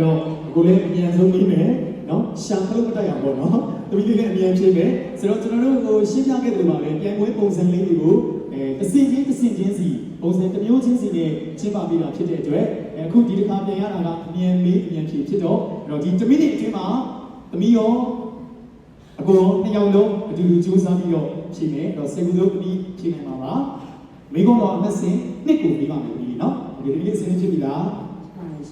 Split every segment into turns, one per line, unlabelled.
အဲ့တော့ကိုလည်းအမြန်ဆုံးပြီးမယ်နော်ရှာခလို့မတက်ရအောင်ပေါ့နော်တမီးလေးလည်းအမြန်ဖြေမယ်ဆိုတော့ကျွန်တော်တို့ဟိုရှင်းပြခဲ့တယ်ပါလေပြန်ပွဲပုံစံလေးတွေကိုအဲတစ်စင်ချင်းတစ်စင်ချင်းစီပုံစံတစ်မျိုးချင်းစီနဲ့ရှင်းပါပေးတာဖြစ်တဲ့အတွက်အဲအခုဒီတစ်ခါပြန်ရတာကအမြန်မေးအမြန်ဖြေဖြစ်တော့အဲ့တော့ဒီတစ်မိနစ်အတွင်းမှာတမီးရောအကုန်လုံးနှစ်ယောက်လုံးအတူတူစူးစမ်းပြီးတော့ဖြေမယ်အဲ့တော့စေကူစိုးပြီးဖြေနိုင်ပါပါမိကုံးတော့အမစင်နှစ်ကိုပြီးပါမယ်ဒီနော်ဒီဒီလေးစင်းဖြစ်ပြီလား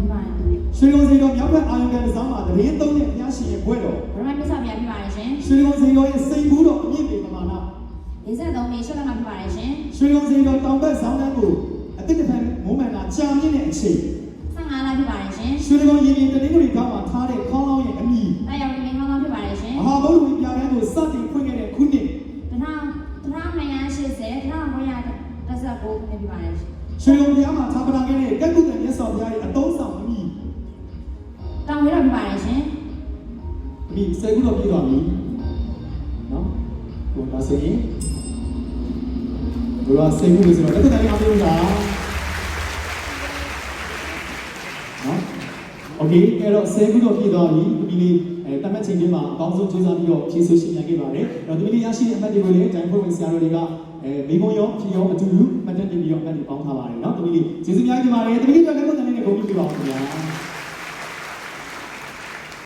ပြပါတယ်ရွှေကုန်းစီတော်မြော
က်
ဖက်အာ
ယုံ
ကန်တစ်ဆောင်မှာတရင်သုံးတဲ့ဘုရားရှင်ရဲ့ဘွဲတော်
ဘရမမြတ်ပြပြပါတယ်ရှင်
ရွှေကုန်းစီတော်ရဲ့စိန်ဘူးတော်အမြင့်ပေပမာဏ
53မြေရှောက်ကမှပြပါတယ်ရှင်
ရွှေကုန်းစီတော်တောင်ဘက်ဆောင်တန်းကိုအတိတ်တစ်ဖက်မိုးမှန်တာကြာမြင့်တဲ့အချိန်
55လပြပါတယ်ရှင်
ရွှေကုန်းရင်ရင်တနင်္ဂနွေကောင်းမှာထားတဲ့ခေါင်းလောင်းရဲ့အမိ
တာယောက်ဒီမင်းကောင်းပြပါတယ်ရှင်
မဟာဗုဒ္ဓဝိပြာကန်းကိုစတင်ဖွင့်ခဲ့တဲ့ခုနှစ်
တထောင်တထောင်980တထောင်919ပြပါတယ်ရှင်
ရွှေကုန်းဘုရားမှာသာပနာ
တောင်ဝေးတော့ပြပါတယ်ရှင်
အမိစေကုတော်ပြည့်တော်ပြီနော်ဟိုဒါဆိုရင်ဘုရားစေကုလို့ဆိုတော့လက်သက်တိုင်းအားလုံးကနော်โอเคအဲ့တော့စေကုတော်ပြည့်တော်ပြီဒီလေးအဲတမတ်ချိန်ချင်းမှာအကောင်းဆုံးစူးစမ်းပြီးတော့ဖြည့်ဆို့ရှင်းပြခဲ့ပါတယ်အဲ့တော့ဒီလေးရရှိတဲ့အမှတ်တွေကိုလည်းတိုင်းဖွဲ့ဝင်ဆရာတော်တွေကအဲမိဘရောဖြည့်ရောအတူတူမှတ်တမ်းတင်ပြီးတော့အမှတ်တွေပေါင်းထားပါတယ်နော်ဒီလေးကျေးဇူးများတင်ပါတယ်ဒီလေးအတွက်လည်းကိုယ်တိုင်နဲ့ဂုဏ်ပြုပါအောင်ခင်ဗျာ